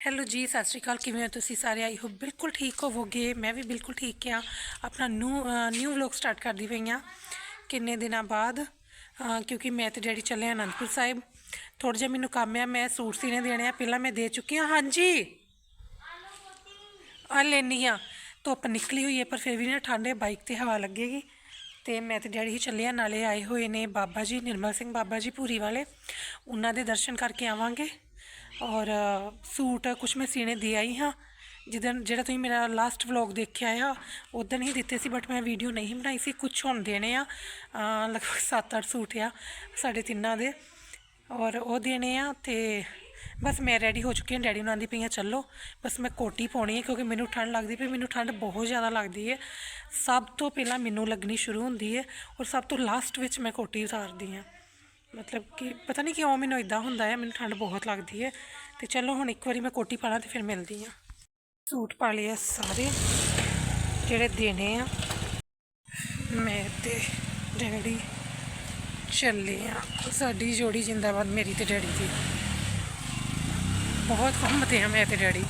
Hello ਜੀ, ਸਤਿ ਸ਼੍ਰੀ ਅਕਾਲ। ਕਿਵੇਂ ਹੋ ਤੁਸੀਂ ਸਾਰੇ? ਆਈ ਹੋ ਬਿਲਕੁਲ ਠੀਕ ਹੋਵੋਗੇ। ਮੈਂ ਵੀ ਬਿਲਕੁਲ ਠੀਕ ਹਾਂ। ਆਪਣਾ ਨਿਊ ਨਿਊ ਵਲੌਗ ਸਟਾਰਟ ਕਰਦੀ ਪਈ ਹਾਂ। ਕਿੰਨੇ ਦਿਨਾਂ ਬਾਅਦ? ਕਿਉਂਕਿ ਮੈਂ ਤੇ ਡੈਡੀ ਚੱਲੇ ਅਨੰਦਪੁਰ ਸਾਹਿਬ। ਥੋੜਾ ਜਿਹਾ ਮੈਨੂੰ ਕੰਮ ਆ, ਮੈਂ ਸੂਟ ਸੀਨੇ ਦੇਣੇ ਆ। ਪਹਿਲਾਂ ਮੈਂ ਦੇ ਚੁੱਕੀ ਹਾਂ। ਹਾਂਜੀ। ਆ ਲੈਣੀ ਆ। ਧੁੱਪ ਨਿਕਲੀ ਹੋਈ ਹੈ, ਪਰ ਫਿਰ ਵੀ ਨਾ ਠੰਡੇ ਬਾਈਕ ਤੇ ਹਵਾ ਲੱਗੇਗੀ। ਤੇ ਮੈਂ ਤੇ ਡੈਡੀ ਹੀ ਚੱਲੇ ਆ ਨਾਲੇ ਆਏ ਹੋਏ ਨੇ ਬਾਬਾ ਜੀ, ਨਿਰਮਲ ਸਿੰਘ ਬਾਬਾ ਜੀ ਪੂਰੀ ਵਾਲੇ। ਉਹਨਾਂ ਦੇ ਦਰਸ਼ਨ ਕਰਕੇ ਆਵਾਂਗੇ। ਔਰ ਸੂਟ ਕੁਛ ਮੈਂ ਸੀਨੇ ਦੇ ਆਈ ਹਾਂ। ਜਿੱਦਣ ਜਿਹੜਾ ਤੁਸੀਂ ਮੇਰਾ ਲਾਸਟ ਵਲੌਗ ਦੇਖਿਆ ਆ ਉਦੋਂ ਹੀ ਦਿੱਤੇ ਸੀ ਬਟ ਮੈਂ ਵੀਡੀਓ ਨਹੀਂ ਬਣਾਈ ਸੀ, ਕੁਛ ਹੁਣ ਦੇਣੇ ਆ। ਲਗਭਗ 7-8 ਸੂਟ ਆ, ਸਾਡੇ ਤਿੰਨਾਂ ਦੇ। ਔਰ ਉਹ ਦੇਣੇ ਆ ਤੇ ਬਸ ਮੈਂ ਰੈਡੀ ਹੋ ਚੁੱਕੀ ਹਾਂ, ਡੈਡੀ ਨੂੰ ਉਹਨਾਂ ਪਈ ਪਈਆਂ, ਚੱਲੋ। ਬਸ ਮੈਂ ਕੋਟੀ ਪਾਉਣੀ ਹੈ ਕਿਉਂਕਿ ਮੈਨੂੰ ਠੰਡ ਲੱਗਦੀ ਪਈ, ਮੈਨੂੰ ਠੰਡ ਬਹੁਤ ਜ਼ਿਆਦਾ ਲੱਗਦੀ ਹੈ ਸਭ ਤੋਂ ਪਹਿਲਾਂ ਮੈਨੂੰ ਲੱਗਣੀ ਸ਼ੁਰੂ ਹੁੰਦੀ ਹੈ ਔਰ ਸਭ ਤੋਂ ਲਾਸਟ ਵਿੱਚ ਮੈਂ ਕੋਟੀ ਉਤਾਰਦੀ ਹਾਂ ਮਤਲਬ ਕਿ ਪਤਾ ਨਹੀਂ ਕਿਉਂ ਮੈਨੂੰ ਇਦਾਂ ਹੁੰਦਾ ਹੈ, ਮੈਨੂੰ ਠੰਡ ਬਹੁਤ ਲੱਗਦੀ ਹੈ। ਤੇ ਚਲੋ ਹੁਣ ਇੱਕ ਵਾਰੀ ਮੈਂ ਕੋਟੀ ਪਾ ਲਾਂ ਤੇ ਫਿਰ ਮਿਲਦੀ ਹਾਂ। ਸੂਟ ਪਾ ਲਏ ਆ ਸਾਰੇ, ਜਿਹੜੇ ਦੇਣੇ ਆ। ਮੈਂ ਤੇ ਡੈਡੀ ਚੱਲੇ ਆ। ਸਾਡੀ ਜੋੜੀ ਜਿੰਦਾਬਾਦ, ਮੇਰੀ ਤੇ ਡੈਡੀ ਦੀ। ਬਹੁਤ ਘੁੰਮਦੇ ਆ ਮੈਂ ਤੇ ਡੈਡੀ।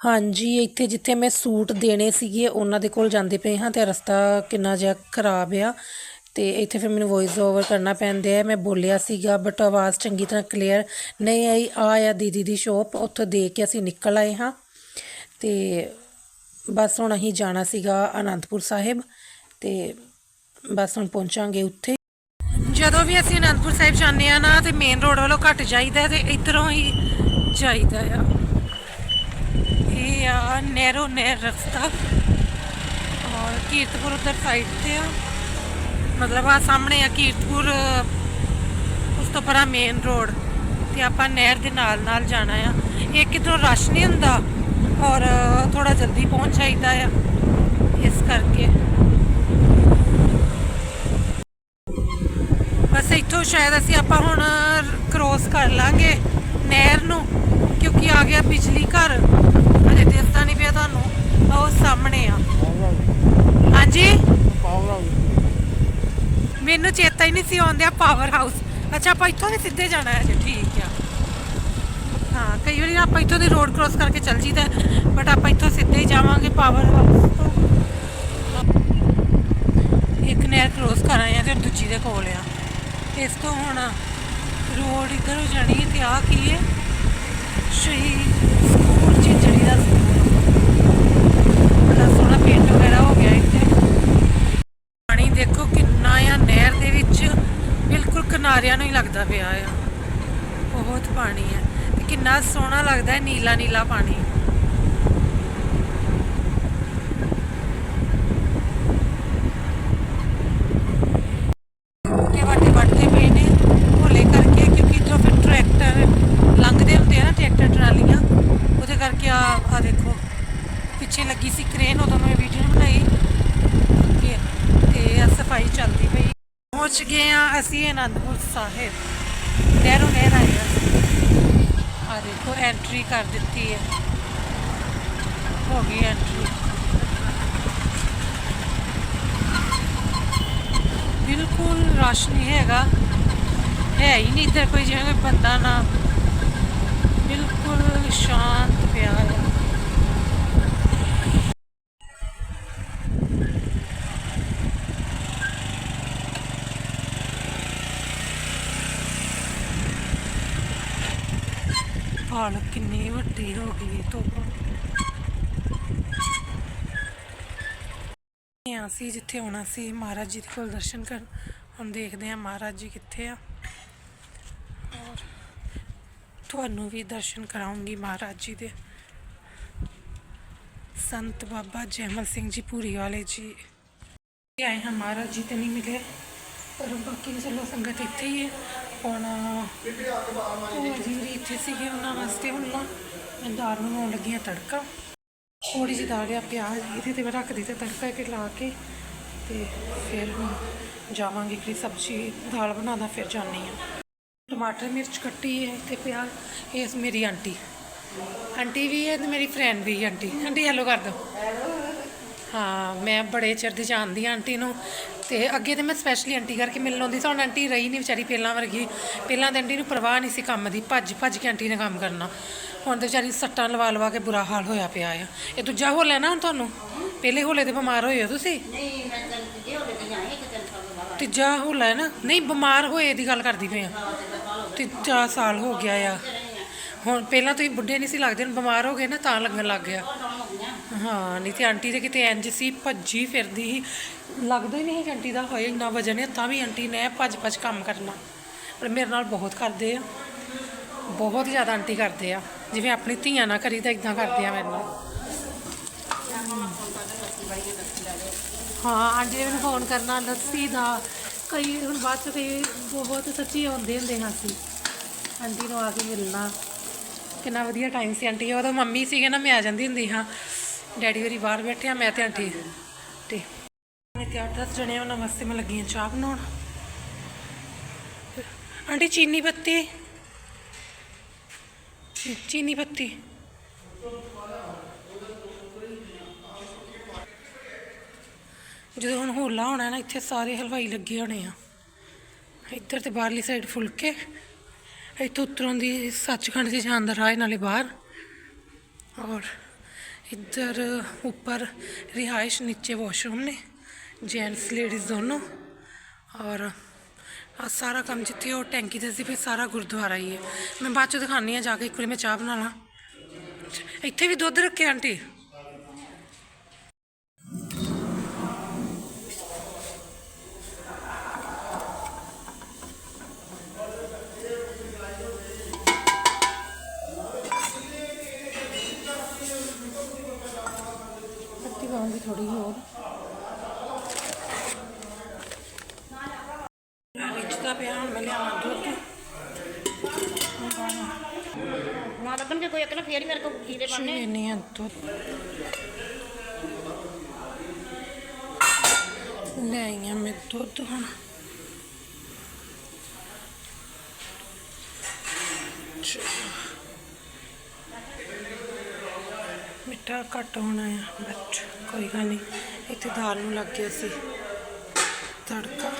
ਹਾਂਜੀ, ਇੱਥੇ ਜਿੱਥੇ ਮੈਂ ਸੂਟ ਦੇਣੇ ਸੀਗੇ, ਉਹਨਾਂ ਦੇ ਕੋਲ ਜਾਂਦੇ ਪਏ ਹਾਂ ਤੇ ਰਸਤਾ ਕਿੰਨਾ ਜਿਹਾ ਖਰਾਬ ਆ ਤੇ ਇੱਥੇ ਫਿਰ ਮੈਨੂੰ ਵੌਇਸ ਓਵਰ ਕਰਨਾ ਪੈਂਦਾ ਹੈ। ਮੈਂ ਬੋਲਿਆ ਸੀਗਾ ਬਟ ਆਵਾਜ਼ ਚੰਗੀ ਤਰ੍ਹਾਂ ਕਲੀਅਰ ਨਹੀਂ ਆਈ। ਆ ਆ ਦੀਦੀ ਦੀ ਸ਼ੋਪ ਉੱਥੋਂ ਦੇ ਕੇ ਅਸੀਂ ਨਿਕਲ ਆਏ ਹਾਂ ਤੇ ਬਸ ਹੁਣ ਅਸੀਂ ਜਾਣਾ ਸੀਗਾ ਅਨੰਦਪੁਰ ਸਾਹਿਬ ਤੇ ਬਸ ਹੁਣ ਪਹੁੰਚਾਂਗੇ ਉੱਥੇ। ਜਦੋਂ ਵੀ ਅਸੀਂ ਅਨੰਦਪੁਰ ਸਾਹਿਬ ਜਾਂਦੇ ਆ ਨਾ, ਤੇ ਮੇਨ ਰੋਡ ਵੱਲੋਂ ਘੱਟ ਜਾਈਦਾ ਤੇ ਇਧਰੋਂ ਹੀ ਜਾਈਦਾ ਆ। ਇਹ ਆ ਨੈਰੋ ਨਹਿਰ ਰਸਤਾ। ਔਰ ਕੀਰਤਪੁਰ ਉਧਰ ਸਾਈਡ ਤੇ ਆ। ਮਤਲਬ ਆ ਸਾਹਮਣੇ ਆ ਕੀਰਤਪੁਰ, ਉਸ ਤੋਂ ਪਰਾਂ ਮੇਨ ਰੋਡ ਤੇ ਆਪਾਂ ਨਹਿਰ ਦੇ ਨਾਲ ਨਾਲ ਜਾਣਾ ਆ। ਇਹ ਕਿਧਰੋਂ ਰਸ਼ ਨਹੀਂ ਹੁੰਦਾ ਔਰ ਥੋੜਾ ਜਲਦੀ ਪਹੁੰਚ ਜਾਈਦਾ ਆ, ਇਸ ਕਰਕੇ। ਬਸ ਇੱਥੋਂ ਸ਼ਾਇਦ ਅਸੀਂ ਆਪਾਂ ਹੁਣ ਕ੍ਰੋਸ ਕਰ ਲਾਂਗੇ ਨਹਿਰ ਨੂੰ, ਕਿਉਂਕਿ ਆ ਗਿਆ ਬਿਜਲੀ ਘਰ। ਅਜੇ ਦਿਸਦਾ ਨਹੀਂ ਪਿਆ ਤੁਹਾਨੂੰ? ਉਹ ਸਾਹਮਣੇ ਆ। ਹਾਂਜੀ? ਮੈਨੂੰ ਚੇਤਾ ਹੀ ਨਹੀਂ ਸੀ ਆਉਂਦਿਆ ਪਾਵਰ ਹਾਊਸ ਅੱਛਾ, ਆਪਾਂ ਇੱਥੋਂ ਦੀ ਸਿੱਧੇ ਜਾਣਾ ਹੈ। ਜੀ ਠੀਕ ਆ। ਹਾਂ, ਕਈ ਵਾਰੀ ਆਪਾਂ ਇੱਥੋਂ ਦੀ ਰੋਡ ਕ੍ਰੋਸ ਕਰਕੇ ਚੱਲ ਜੀਦਾ ਬਟ ਆਪਾਂ ਇੱਥੋਂ ਸਿੱਧੇ ਹੀ ਜਾਵਾਂਗੇ ਪਾਵਰ ਹਾਊਸ ਤੋਂ। ਇੱਕ ਨਹਿਰ ਕ੍ਰੋਸ ਕਰ ਆਏ ਆ ਤੇ ਦੂਜੀ ਦੇ ਕੋਲ ਆ। ਇਸ ਤੋਂ ਹੁਣ ਰੋਡ ਇੱਧਰ ਹੋ ਜਾਣੀ ਹੈ ਤੇ ਆ ਕੀ ਹੈ? ਸ਼ਹੀਦ ਦਾ ਬੜਾ ਸੋਹਣਾ ਪੇਂਟ ਵਗੈਰਾ ਹੋ ਗਿਆ ਇੱਥੇ। ਪਾਣੀ ਦੇਖੋ ਕਿੰਨਾ ਆ, ਨਹਿਰ ਦੇ ਵਿੱਚ ਬਿਲਕੁਲ ਕਿਨਾਰਿਆਂ ਨੂੰ ਹੀ ਲੱਗਦਾ ਪਿਆ ਆ। ਬਹੁਤ ਪਾਣੀ ਹੈ ਤੇ ਕਿੰਨਾ ਸੋਹਣਾ ਲੱਗਦਾ ਹੈ ਨੀਲਾ ਨੀਲਾ ਪਾਣੀ ਕਿ ਵੱਡੇ ਵੱਡੇ ਪਏ ਨੇ ਭੋਲੇ ਕਰਕੇ ਕਿਉਂਕਿ ਇੱਧਰੋਂ ਫਿਰ ਟਰੈਕਟਰ ਲੰਘਦੇ ਹੁੰਦੇ ਆ ਨਾ ਟਰੈਕਟਰ ਟਰਾਲੀਆਂ ਉਹਦੇ ਕਰਕੇ ਆ ਆ ਦੇਖੋ ਪਿੱਛੇ ਲੱਗੀ ਸੀ ਕ੍ਰੇਨ, ਉਦੋਂ ਮੈਂ ਵੀਡੀਓ ਬਣਾਈ ਕਿ ਤੇ ਆ ਸਫ਼ਾਈ ਚੱਲਦੀ ਪਈ। ਪਹੁੰਚ ਗਏ ਆ ਅਸੀਂ ਆਨੰਦਪੁਰ ਸਾਹਿਬ। ਨਹਿਰੋਂ ਨਹਿਰ ਆਏ ਆ ਆ ਦੇਖੋ ਐਂਟਰੀ ਕਰ ਦਿੱਤੀ ਹੈ। ਹੋ ਗਈ ਐਂਟਰੀ ਬਿਲਕੁਲ ਰਸ਼ ਨਹੀਂ ਹੈਗਾ। ਹੈ ਹੀ ਨਹੀਂ ਇੱਧਰ ਕੋਈ, ਜਿਵੇਂ ਕੋਈ ਬੰਦਾ ਨਾ। ਬਿਲਕੁਲ ਸ਼ਾਂਤ ਪਿਆ ਹੈ। ਪਾਲਕ ਕਿੰਨੀ ਵੱਡੀ ਹੋ ਗਈ ਧੁੱਪ। ਇਹ ਅਸੀਂ ਜਿੱਥੇ ਆਉਣਾ ਸੀ ਮਹਾਰਾਜ ਜੀ ਦੇ ਕੋਲ ਦਰਸ਼ਨ ਕਰਨ। ਹੁਣ ਦੇਖਦੇ ਹਾਂ ਮਹਾਰਾਜ ਜੀ ਕਿੱਥੇ ਆ। ਔਰ ਤੁਹਾਨੂੰ ਵੀ ਦਰਸ਼ਨ ਕਰਾਉਂਗੀ ਮਹਾਰਾਜ ਜੀ ਦੇ। ਸੰਤ ਬਾਬਾ ਜੈਮਲ ਸਿੰਘ ਜੀ ਪੂਰੀ ਵਾਲੇ ਜੀ। ਆਏ ਹਾਂ ਮਹਾਰਾਜ ਜੀ ਤੇ ਨਹੀਂ ਮਿਲੇ। ਪਰ ਬਾਕੀ ਚਲੋ ਸੰਗਤ ਇੱਥੇ ਹੀ ਹੈ। ਹੁਣ ਉਹ ਜੀ ਇੱਥੇ ਸੀਗੇ ਉਹਨਾਂ ਵਾਸਤੇ ਹੁਣ ਨਾ ਮੈਂ ਦਾਲ ਨੂੰ ਲਾਉਣ ਲੱਗੀ ਹਾਂ ਤੜਕਾ। ਥੋੜੀ ਜਿਹੀ ਦਾਲ ਆ ਪਿਆਜ਼ ਇਹਦੇ ਤੇ ਮੈਂ ਰੱਖ ਦਿੱਤਾ ਤੜਕਾ ਕੇ ਲਾ ਕੇ ਤੇ ਫਿਰ ਹੁਣ ਜਾਵਾਂਗੇ ਕਿ ਸਬਜ਼ੀ ਦਾਲ ਬਣਾਉਣਾ ਫਿਰ ਜਾਣੀ ਆ ਟਮਾਟਰ, ਮਿਰਚ ਕੱਟੀ ਹੈ ਤੇ ਪਿਆਜ਼, ਇਹ ਮੇਰੀ ਆਂਟੀ। ਆਂਟੀ ਵੀ ਹੈ ਤੇ ਮੇਰੀ ਫਰੈਂਡ ਵੀ ਆਂਟੀ। ਆਂਟੀ ਹੈਲੋ ਕਰ ਦਿਓ। ਹਾਂ, ਮੈਂ ਬੜੇ ਚਿਰ ਦੀ ਜਾਣਦੀ ਹਾਂ ਆਂਟੀ ਨੂੰ ਤੇ ਅੱਗੇ ਤੇ ਮੈਂ ਸਪੈਸ਼ਲੀ ਆਂਟੀ ਕਰਕੇ ਮਿਲਣ ਆਉਂਦੀ ਸੀ, ਹੁਣ ਆਂਟੀ ਰਹੀ ਨਹੀਂ ਵਿਚਾਰੀ ਪਹਿਲਾਂ ਵਰਗੀ। ਪਹਿਲਾਂ ਤਾਂ ਆਂਟੀ ਨੂੰ ਪਰਵਾਹ ਨਹੀਂ ਸੀ ਕੰਮ ਦੀ, ਭੱਜ ਭੱਜ ਕੇ ਆਂਟੀ ਨੇ ਕੰਮ ਕਰਨਾ। ਹੁਣ ਤੇ ਵਿਚਾਰੀ ਸੱਟਾਂ ਲਵਾ ਲਵਾ ਕੇ ਬੁਰਾ ਹਾਲ ਹੋਇਆ ਪਿਆ ਆ। ਇਹ ਦੂਜਾ ਹੋਲਾ ਨਾ ਹੁਣ ਤੁਹਾਨੂੰ? ਪਹਿਲੇ ਹੋਲੇ ਦੇ ਬਿਮਾਰ ਹੋਏ ਹੋ ਤੁਸੀਂ? ਨਹੀਂ ਮੈਂ ਤਾਂ ਜੇ ਉਹਦੇ ਤੇ ਜਾਏ ਕਿ ਤੈਨੂੰ ਸਭ ਤੀਜਾ ਹੋਲਾ ਹੈ ਨਾ? ਨਹੀਂ, ਬਿਮਾਰ ਹੋਏ ਦੀ ਗੱਲ ਕਰਦੀ ਪਈ ਆ ਤੀਜਾ ਸਾਲ ਹੋ ਗਿਆ ਆ। ਹੁਣ ਪਹਿਲਾਂ ਤੁਸੀਂ ਬੁੱਢੇ ਨਹੀਂ ਸੀ ਲੱਗਦੇ, ਹੁਣ ਬਿਮਾਰ ਹੋ ਗਏ ਨਾ ਤਾਂ ਲੱਗਣ ਲੱਗ ਗਿਆ। ਹਾਂ, ਨਹੀਂ ਤੇ ਆਂਟੀ ਦੇ ਕਿਤੇ ਇੰਜ ਸੀ, ਭੱਜੀ ਫਿਰਦੀ ਸੀ। ਲੱਗਦਾ ਹੀ ਨਹੀਂ ਸੀ ਆਂਟੀ ਦਾ ਹੋਏ ਇੰਨਾ ਵਜਨ ਹੈ, ਤਾਂ ਵੀ ਆਂਟੀ ਨੇ ਭੱਜ ਭੱਜ ਕੰਮ ਕਰਨਾ। ਪਰ ਮੇਰੇ ਨਾਲ ਬਹੁਤ ਕਰਦੇ ਆ। ਬਹੁਤ ਜ਼ਿਆਦਾ ਆਂਟੀ ਕਰਦੇ ਆ। ਜਿਵੇਂ ਆਪਣੀ ਧੀਆਂ ਨਾਲ ਕਰੀ ਤਾਂ ਇਦਾਂ ਕਰਦੇ ਆ ਮੇਰੇ ਨਾਲ। ਹਾਂ, ਆਂਟੀ ਨੇ ਮੈਨੂੰ ਫੋਨ ਕਰਨਾ, ਲੱਸੀ ਦਾ। ਕਈ ਹੁਣ ਬਾਅਦ ਚ ਕਈ ਬਹੁਤ ਸੱਚੀ ਆਉਂਦੇ ਹੁੰਦੇ ਹਾਂ ਅਸੀਂ। ਆਂਟੀ ਨੂੰ ਆ ਕੇ ਮਿਲਣਾ। ਕਿੰਨਾ ਵਧੀਆ ਟਾਈਮ ਸੀ ਆਂਟੀ ਉਹਦਾ ਮੰਮੀ ਸੀਗੇ ਨਾ, ਮੈਂ ਆ ਜਾਂਦੀ ਹੁੰਦੀ ਹਾਂ। ਡੈਡੀ ਹੋਰੀ ਬਾਹਰ ਬੈਠੇ ਆ, ਮੈਂ ਤੇ ਆਂਟੀ। ਤੇ ਮੈਂ ਤੇ ਅੱਠ ਦਸ ਜਣੇ ਉਹਨਾਂ ਵਾਸਤੇ ਮੈਂ ਲੱਗੀ ਹਾਂ ਚਾਹ ਬਣਾਉਣ। ਆਂਟੀ, ਚੀਨੀ ਪੱਤੀ। ਚੀਨੀ ਪੱਤੀ। ਜਦੋਂ ਹੁਣ ਹੋਲਾ ਹੋਣਾ ਨਾ, ਇੱਥੇ ਸਾਰੇ ਹਲਵਾਈ ਲੱਗੇ ਹੋਣੇ ਆ। ਇੱਧਰ ਤੇ ਬਾਹਰਲੀ ਸਾਈਡ ਫੁਲਕੇ। ਇੱਥੋਂ ਉਤਰੋਂ ਦੀ ਸੱਚਖੰਡ ਦੀ ਜਾਣ ਦਾ ਰਾਹ ਨਾਲੇ ਬਾਹਰ। ਔਰ ਇੱਧਰ ਉੱਪਰ ਰਿਹਾਇਸ਼, ਨੀਚੇ ਵਾਸ਼ਰੂਮ ਨੇ ਜੈਂਟਸ ਲੇਡੀਜ਼ ਦੋਨੋਂ। ਔਰ ਆ ਸਾਰਾ ਕੰਮ ਜਿੱਥੇ ਉਹ ਟੈਂਕੀ ਦੇ ਸੀ ਵੀ ਸਾਰਾ ਗੁਰਦੁਆਰਾ ਹੀ ਹੈ। ਮੈਂ ਬਾਅਦ ਚ ਦਿਖਾਣੀ ਆ ਜਾ ਕੇ ਇੱਕ ਵਾਰੀ ਮੈਂ ਚਾਹ ਬਣਾ ਲਾਂ। ਇੱਥੇ ਵੀ ਦੁੱਧ ਰੱਖੇ, ਆਂਟੀ? ਨਾ ਫੇਰ ਹੀ ਮੇਰੇ ਕੋਲ ਖੀਰੇ ਬਣਨੇ ਆ। ਦੁੱਧ ਲੈ ਆਈਆਂ ਮੈਂ ਦੁੱਧ ਹੁਣ। ਚਲੋ। ਮਿੱਠਾ ਘੱਟ ਹੋਣਾ ਆ ਬਟ ਕੋਈ ਗੱਲ ਨਹੀਂ। ਇੱਥੇ ਦਾਲ ਨੂੰ ਲੱਗ ਗਿਆ ਸੀ। ਤੜਕਾ।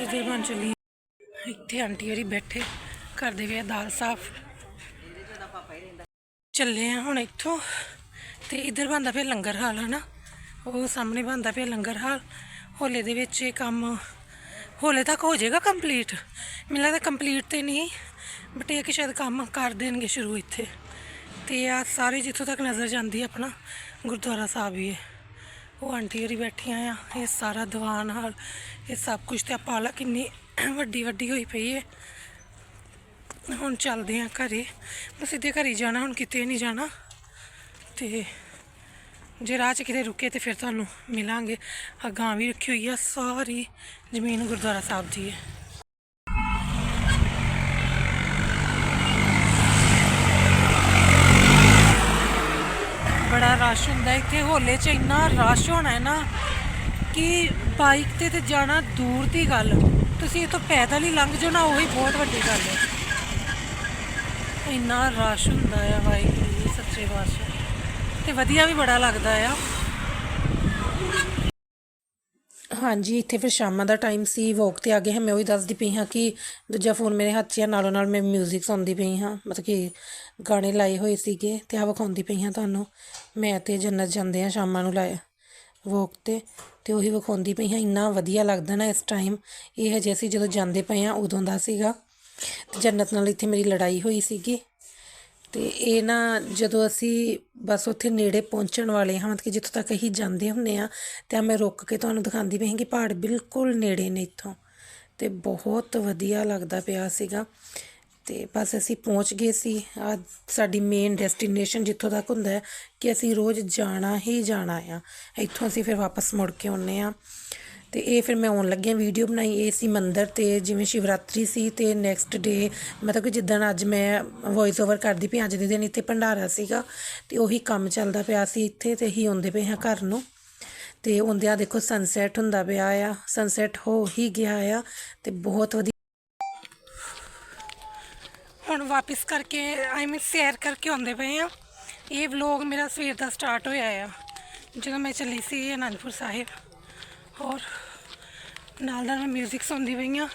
ਇਹਦੇ ਬਣ ਚਲੀ ਇੱਥੇ ਆਂਟੀ ਹੋਰੀ ਬੈਠੇ। ਕਰਦੇ ਵੇ ਦਾਲ ਸਾਫ਼। ਚੱਲੇ ਆ ਹੁਣ ਇੱਥੋਂ ਤੇ ਇੱਧਰ ਬੰਦਾ ਪਿਆ ਲੰਗਰ ਹਾਲ ਹੈ ਨਾ ਉਹ ਸਾਹਮਣੇ ਬੰਦਾ ਪਿਆ ਲੰਗਰ ਹਾਲ। ਹੋਲੇ ਦੇ ਵਿੱਚ ਇਹ ਕੰਮ ਹੋਲੇ ਤੱਕ ਹੋ ਜਾਏਗਾ ਕੰਪਲੀਟ ਮੈਨੂੰ ਲੱਗਦਾ ਕੰਪਲੀਟ ਤੇ ਨਹੀਂ ਬਟ ਇਹ ਕਿ ਸ਼ਾਇਦ ਕੰਮ ਕਰ ਦੇਣਗੇ ਸ਼ੁਰੂ ਇੱਥੇ। ਤੇ ਆ ਸਾਰੇ ਜਿੱਥੋਂ ਤੱਕ ਨਜ਼ਰ ਜਾਂਦੀ ਹੈ ਆਪਣਾ, ਗੁਰਦੁਆਰਾ ਸਾਹਿਬ ਹੀ ਹੈ ਉਹ ਆਂਟੀ ਹੋਰੀ ਬੈਠੀਆਂ ਆ, ਇਹ ਸਾਰਾ ਦੀਵਾਨ ਹਾਲ, ਇਹ ਸਭ ਕੁਝ ਤੇ ਆਪਾਂ ਪਾਲਾ ਕਿੰਨੀ ਵੱਡੀ ਵੱਡੀ ਹੋਈ ਪਈ ਹੈ ਹੁਣ ਚੱਲਦੇ ਆ ਘਰੇ। ਬਸ ਸਿੱਧੇ ਘਰੇ ਹੀ ਜਾਣਾ, ਹੁਣ ਕਿਤੇ ਨਹੀਂ ਜਾਣਾ। ਤੇ ਜੇ ਰਾਹ 'ਚ ਕਿਤੇ ਰੁਕੇ ਤੇ ਫਿਰ ਤੁਹਾਨੂੰ ਮਿਲਾਂਗੇ। ਆ ਗਾਂ ਵੀ ਰੱਖੀ ਹੋਈ ਆ, ਸਾਰੀ ਜ਼ਮੀਨ ਗੁਰਦੁਆਰਾ ਸਾਹਿਬ ਦੀ ਹੈ। ਬੜਾ ਰਸ਼ ਹੁੰਦਾ ਇੱਥੇ, ਹੋਲੇ 'ਚ ਇੰਨਾ ਰਸ਼ ਹੋਣਾ ਹੈ ਨਾ ਕਿ ਬਾਈਕ ਤੇ ਤੇ ਜਾਣਾ ਦੂਰ ਦੀ ਗੱਲ। ਤੁਸੀਂ ਇਹ ਤੋਂ ਪੈਦਲ ਹੀ ਲੰਘ ਜਾਓ ਨਾ, ਉਹੀ ਬਹੁਤ ਵੱਡੀ ਗੱਲ ਹੈ। ਇੰਨਾ ਰਸ਼ ਹੁੰਦਾ ਆ ਵਾਹਿਗੁਰੂ ਜੀ ਸੱਚੇ ਪਾਤਸ਼ਾਹ। ਤੇ ਵਧੀਆ ਵੀ ਬੜਾ ਲੱਗਦਾ ਆ। ਹਾਂਜੀ, ਇੱਥੇ ਫਿਰ ਸ਼ਾਮਾਂ ਦਾ ਟਾਈਮ ਸੀ ਵੋਕ ਤੇ ਆ ਗਏ ਹਾਂ। ਮੈਂ ਉਹੀ ਦੱਸਦੀ ਪਈ ਹਾਂ ਕਿ ਦੂਜਾ ਫੋਨ ਮੇਰੇ ਹੱਥ 'ਚ ਆ, ਨਾਲੋਂ ਨਾਲ ਮੈਂ 뮤직 ਸੁਣਦੀ ਪਈ ਹਾਂ। ਮਤਲਬ ਕਿ ਗਾਣੇ ਲਾਏ ਹੋਏ ਸੀਗੇ ਤੇ ਆ ਵਿਖਾਉਂਦੀ ਪਈ ਹਾਂ ਤੁਹਾਨੂੰ। ਮੈਂ ਤੇ ਜੰਨਤ ਜਾਂਦੇ ਆ ਸ਼ਾਮਾਂ ਨੂੰ ਲਾਇਆ ਵੋਕ ਤੇ ਤੇ ਉਹੀ ਵਿਖਾਉਂਦੀ ਪਈ ਹਾਂ। ਇੰਨਾ ਵਧੀਆ ਲੱਗਦਾ ਨਾ ਇਸ ਟਾਈਮ ਇਹ ਹਜੇ ਅਸੀਂ ਜਦੋਂ ਜਾਂਦੇ ਪਏ ਆ ਉਦੋਂ ਦਾ ਸੀਗਾ। ਤੇ ਜੰਨਤ ਨਾਲ ਇੱਥੇ ਮੇਰੀ ਲੜਾਈ ਹੋਈ ਸੀਗੀ। ਤੇ ਇਹ ਨਾ ਜਦੋਂ ਅਸੀਂ ਬਸ ਉੱਥੇ ਨੇੜੇ ਪਹੁੰਚਣ ਵਾਲੇ ਹਾਂ, ਮਤਲਬ ਕਿ ਜਿੱਥੋਂ ਤੱਕ ਅਸੀਂ ਜਾਂਦੇ ਹੁੰਨੇ ਆ ਤੇ ਮੈਂ ਰੁਕ ਕੇ ਤੁਹਾਨੂੰ ਦਿਖਾਉਂਦੀ ਪਈ ਹਾਂ ਕਿ ਪਹਾੜ ਬਿਲਕੁਲ ਨੇੜੇ ਨੇ ਇੱਥੋਂ। ਤੇ ਬਹੁਤ ਵਧੀਆ ਲੱਗਦਾ ਪਿਆ ਸੀਗਾ। ਤੇ ਬਸ ਅਸੀਂ ਪਹੁੰਚ ਗਏ ਸੀ। ਆ ਸਾਡੀ ਮੇਨ ਡੈਸਟੀਨੇਸ਼ਨ ਜਿੱਥੋਂ ਤੱਕ ਹੁੰਦਾ ਹੈ ਕਿ ਅਸੀਂ ਰੋਜ਼ ਜਾਣਾ ਹੀ ਜਾਣਾ ਆ। ਇੱਥੋਂ ਅਸੀਂ ਫਿਰ ਵਾਪਸ ਮੁੜ ਕੇ ਆਉਨੇ ਆ ਤੇ ਇਹ ਫਿਰ ਮੈਂ ਆਉਣ ਲੱਗਿਆ ਵੀਡੀਓ ਬਣਾਈ। ਇਹ ਸੀ ਮੰਦਰ ਤੇ ਜਿਵੇਂ ਸ਼ਿਵਰਾਤਰੀ ਸੀ ਤੇ ਨੈਕਸਟ ਡੇ ਮਤਲਬ ਕਿ ਜਿੱਦਣ ਅੱਜ ਮੈਂ ਵੌਇਸ ਓਵਰ ਕਰਦੀ ਪਈ ਅੱਜ ਦੇ ਦਿਨ ਇੱਥੇ ਭੰਡਾਰਾ ਸੀਗਾ ਤੇ ਉਹੀ ਕੰਮ ਚੱਲਦਾ ਪਿਆ ਸੀ ਇੱਥੇ ਤੇ ਹੀ ਆਉਂਦੇ ਪਏ ਹਾਂ ਘਰ ਨੂੰ। ਤੇ ਆਉਂਦਿਆਂ ਦੇਖੋ ਸਨਸੈਟ ਹੁੰਦਾ ਪਿਆ ਆ ਸਨਸੈਟ ਹੋ ਹੀ ਗਿਆ ਆ ਤੇ ਬਹੁਤ ਵਧੀਆ ਹੁਣ ਵਾਪਸ ਕਰਕੇ ਆਈ ਮੀਨ ਸੈਰ ਕਰਕੇ ਆਉਂਦੇ ਪਏ ਆ ਇਹ ਵਲੌਗ ਮੇਰਾ ਸਵੇਰ ਦਾ ਸਟਾਰਟ ਹੋਇਆ ਆ, ਜਦੋਂ ਮੈਂ ਚੱਲੀ ਸੀ ਅਨੰਦਪੁਰ ਸਾਹਿਬ। ਔਰ ਨਾਲ ਨਾਲ ਮਿਊਜ਼ਿਕ ਸੁਣਦੀ ਪਈਆਂ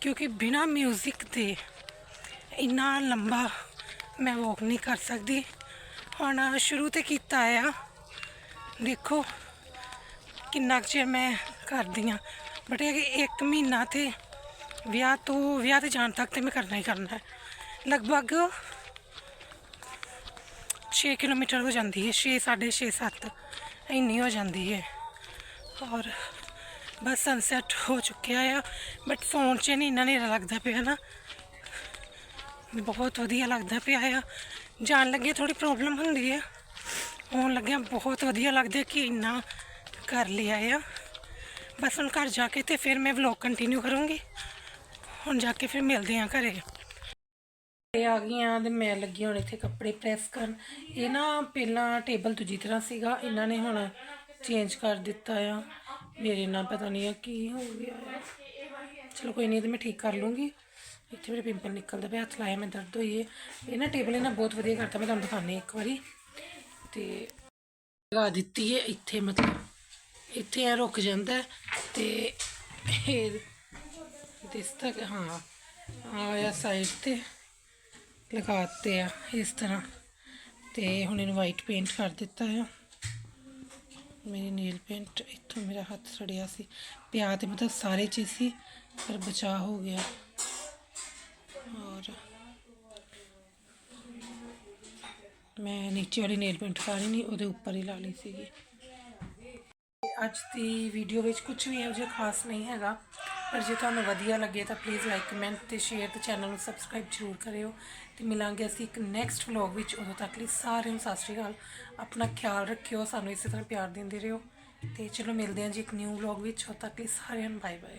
ਕਿਉਂਕਿ ਬਿਨਾ ਮਿਊਜ਼ਿਕ ਦੇ ਇੰਨਾ ਲੰਬਾ ਮੈਂ ਵਾਕ ਨਹੀਂ ਕਰ ਸਕਦੀ। ਹੁਣ ਸ਼ੁਰੂ ਤੇ ਕੀਤਾ ਆ। ਦੇਖੋ ਕਿੰਨਾ ਕੁ ਚਿਰ ਮੈਂ ਕਰਦੀ ਆ ਬਟ ਇਹ ਕਿ 1 ਮਹੀਨਾ ਤੇ ਵਿਆਹ ਤੋਂ, ਵਿਆਹ ਤੇ ਜਾਣ ਤੱਕ ਤੇ ਮੈਂ ਕਰਨਾ ਹੀ ਕਰਨਾ ਹੈ। ਲਗਭਗ 6 ਕਿਲੋਮੀਟਰ ਹੋ ਜਾਂਦੀ ਹੈ 6 6.5 7 ਇੰਨੀ ਹੋ ਜਾਂਦੀ ਹੈ। ਔਰ ਬਸ ਸਨਸੈਟ ਹੋ ਚੁੱਕਿਆ ਆ ਬਟ ਫੋਨ 'ਚ ਨਹੀਂ ਇੰਨਾ ਨੇਰਾ ਲੱਗਦਾ ਪਿਆ ਨਾ। ਬਹੁਤ ਵਧੀਆ ਲੱਗਦਾ ਪਿਆ ਆ। ਜਾਣ ਲੱਗੇ ਥੋੜੀ ਪ੍ਰੋਬਲਮ ਹੁੰਦੀ ਆ। ਹੋਣ ਲੱਗਿਆ ਬਹੁਤ ਵਧੀਆ ਲੱਗਦਾ ਕਿ ਇੰਨਾ ਕਰ ਲਿਆ ਆ। ਬਸ ਹੁਣ ਘਰ ਜਾ ਕੇ ਤੇ ਫਿਰ ਮੈਂ ਵਲੌਗ ਕੰਟੀਨਿਊ ਕਰੂੰਗੀ। ਹੁਣ ਜਾ ਕੇ ਫਿਰ ਮਿਲਦੇ ਹਾਂ ਘਰੇ। ਇਹ ਆ ਗਈਆਂ ਤੇ ਮੈਂ ਲੱਗੀ ਹੁਣ ਇੱਥੇ ਕੱਪੜੇ ਪ੍ਰੈਸ ਕਰਨ। ਇਹ ਨਾ ਪਹਿਲਾਂ ਟੇਬਲ ਦੂਜੀ ਤਰ੍ਹਾਂ ਸੀਗਾ। ਇਹਨਾਂ ਨੇ ਹੁਣ ਚੇਂਜ ਕਰ ਦਿੱਤਾ ਆ। ਮੇਰੇ ਨਾਲ ਪਤਾ ਨਹੀਂ ਆ ਕੀ ਹੋ ਗਿਆ ਆ। ਚਲੋ ਕੋਈ ਨਹੀਂ, ਇਹ ਤੇ ਮੈਂ ਠੀਕ ਕਰ ਲੂੰਗੀ। ਇੱਥੇ ਮੇਰੇ ਪਿੰਪਲ ਨਿਕਲਦਾ ਪਿਆ ਹੱਥ ਲਾਇਆ ਮੈਂ ਦਰਦ ਹੋਈ ਹੈ ਇਹ ਨਾ ਟੇਬਲ ਇਹਨਾਂ ਬਹੁਤ ਵਧੀਆ ਕਰਤਾ, ਮੈਂ ਤੁਹਾਨੂੰ ਦਿਖਾਉਂਦੀ ਹਾਂ ਇੱਕ ਵਾਰੀ। ਤੇ ਲਗਾ ਦਿੱਤੀ ਹੈ ਇੱਥੇ ਮਤਲਬ, ਇੱਥੇ ਆ ਰੁਕ ਜਾਂਦਾ ਹੈ। ਤੇ ਇਹ ਦਿਸ ਤੱਕ, ਹਾਂ ਆਇਆ ਸਾਈਡ ਤੇ ਲਗਾਤੇ ਆ ਇਸ ਤਰ੍ਹਾਂ। ਤੇ ਹੁਣ ਇਹਨੂੰ ਵਾਈਟ ਪੇਂਟ ਕਰ ਦਿੱਤਾ ਆ। ਮੇਰੀ ਨੇਲ ਪੇਂਟ ਇੱਥੋਂ ਮੇਰਾ ਹੱਥ ਸੜਿਆ ਸੀ। ਪਿਆ ਤੇ ਮਤਲਬ ਸਾਰੇ ਚੀਜ਼ ਸੀ, ਪਰ ਬਚਾ ਹੋ ਗਿਆ। ਔਰ ਮੈਂ ਨੀਚੇ ਵਾਲੀ ਨੇਲ ਪੇਂਟ ਸਾਰੀ ਨਹੀਂ, ਉਹਦੇ ਉੱਪਰ ਹੀ ਲਾ ਲਈ ਸੀਗੀ। ਅੱਜ ਦੀ ਵੀਡੀਓ ਵਿੱਚ ਕੁਝ ਵੀ ਇਹੋ ਜਿਹਾ ਖਾਸ ਨਹੀਂ ਹੈਗਾ। ਪਰ ਜੇ ਤੁਹਾਨੂੰ ਵਧੀਆ ਲੱਗੇ ਤਾਂ ਪਲੀਜ਼ ਲਾਈਕ ਕਮੈਂਟ ਤੇ ਸ਼ੇਅਰ ਤੇ ਚੈਨਲ ਨੂੰ ਸਬਸਕ੍ਰਾਈਬ ਜ਼ਰੂਰ ਕਰਿਓ ਤੇ ਮਿਲਾਂਗੇ ਅਸੀਂ ਇੱਕ ਨੈਕਸਟ ਵਲੌਗ ਵਿੱਚ। ਉਦੋਂ ਤੱਕ ਲਈ ਸਾਰਿਆਂ ਨੂੰ ਸਤਿ ਸ਼੍ਰੀ ਅਕਾਲ। ਆਪਣਾ ਖਿਆਲ ਰੱਖਿਓ, ਸਾਨੂੰ ਇਸੇ ਤਰ੍ਹਾਂ ਪਿਆਰ ਦਿੰਦੇ ਰਹੋ ਤੇ ਚਲੋ ਮਿਲਦੇ ਹਾਂ ਜੀ ਇੱਕ ਨਿਊ ਵਲੌਗ ਵਿੱਚ। ਉਦੋਂ ਤੱਕ ਲਈ ਸਾਰਿਆਂ ਨੂੰ ਬਾਏ ਬਾਏ